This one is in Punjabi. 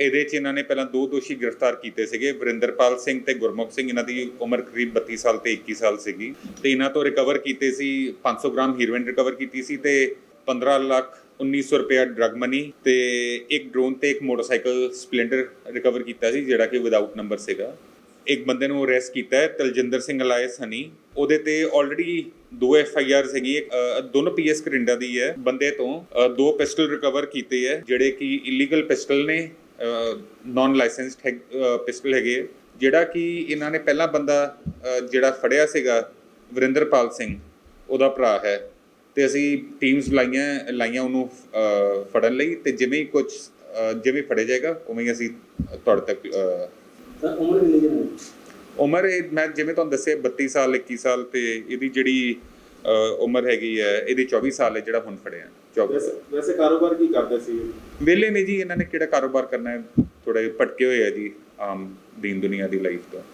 ਇਹਦੇ 'ਚ ਇਹਨਾਂ ਨੇ ਪਹਿਲਾਂ ਦੋ ਦੋਸ਼ੀ ਗ੍ਰਿਫਤਾਰ ਕੀਤੇ ਸੀਗੇ, ਵਰਿੰਦਰਪਾਲ ਸਿੰਘ ਤੇ ਗੁਰਮੁਖ ਸਿੰਘ। ਇਹਨਾਂ ਦੀ ਉਮਰ ਕਰੀਬ 32 ਸਾਲ ਤੇ 21 ਸਾਲ ਸੀਗੀ। ਤੇ ਇਹਨਾਂ ਤੋਂ ਰਿਕਵਰ ਕੀਤੇ ਸੀ 500 ਗ੍ਰਾਮ ਹੀਰੋਇਨ ਰਿਕਵਰ ਕੀਤੀ ਸੀ ਤੇ 15 ਲੱਖ 1900 ਰੁਪਇਆ ਡਰਗ ਮਨੀ ਤੇ ਇੱਕ ਡਰੋਨ ਤੇ ਇੱਕ ਮੋਟਰਸਾਈਕਲ ਸਪਲੈਂਡਰ ਰਿਕਵਰ ਕੀਤਾ ਸੀ, ਜਿਹੜਾ ਕਿ ਵਿਦਆਊਟ ਨੰਬਰ ਸੀਗਾ। ਇੱਕ ਬੰਦੇ ਨੂੰ ਅਰੈਸਟ ਕੀਤਾ ਹੈ, ਤਲਜਿੰਦਰ ਸਿੰਘ ਅਲਾਇਸ ਹਨੀ। ਉਹਦੇ ਤੇ ਆਲਰੇਡੀ ਦੋ ਐਫ ਆਈ ਆਰ ਸੀਗੀ ਦੋਨੋਂ ਪੀ ਐਸ ਕਰਿੰਡਾ ਦੀ ਹੈ। ਬੰਦੇ ਤੋਂ ਦੋ ਪਿਸਟਲ ਰਿਕਵਰ ਕੀਤੇ ਹੈ, ਜਿਹੜੇ ਕਿ ਇਲੀਗਲ ਪਿਸਟਲ ਨੇ। ਨਾਨ ਲਾਇਸੈਂਸਡ ਪਿਸਟਲ ਹੈਗੇ। ਜਿਹੜਾ ਕਿ ਇਹਨਾਂ ਨੇ ਪਹਿਲਾ ਬੰਦਾ ਜਿਹੜਾ ਫੜਿਆ ਸੀਗਾ ਵਰਿੰਦਰਪਾਲ ਸਿੰਘ ਉਹਦਾ ਭਰਾ ਹੈ ਤੇ ਅਸੀਂ ਟੀਮਸ ਲਾਈਆਂ ਲਾਈਆਂ ਉਹਨੂੰ ਫੜਨ ਲਈ ਤੇ ਜਿਵੇਂ ਹੀ ਕੁਝ ਜਿਵੇਂ ਫੜਿਆ ਜਾਏਗਾ ਉਵੇਂ ਹੀ ਅਸੀਂ ਤੁਹਾਡੇ ਤੱਕ ਉਮਰ ਕਿੰਨੀ ਹੈ ਉਮਰ ਮੈਂ ਜਿਵੇਂ ਤੁਹਾਨੂੰ ਦੱਸਿਆ 32 ਸਾਲ 21 ਸਾਲ ਤੇ ਇਹਦੀ ਜਿਹੜੀ ਉਮਰ ਹੈਗੀ ਹੈ ਇਹਦੀ 24 ਸਾਲ ਹੈ ਜਿਹੜਾ ਹੁਣ ਫੜਿਆ 24 ਵੈਸੇ ਸਾਲ। ਵੈਸੇ ਕਾਰੋਬਾਰ ਕੀ ਕਰਦੇ ਸੀ? ਵਿਹਲੇ ਨੇ ਜੀ ਇਹਨਾਂ ਨੇ ਕਿਹੜਾ ਕਾਰੋਬਾਰ ਕਰਨਾ ਹੈ? ਥੋੜੇ ਭਟਕੇ ਹੋਏ ਆ ਜੀ ਆਮ ਦੀਨ ਦੁਨੀਆ ਦੀ ਲਾਈਫ ਤੋਂ।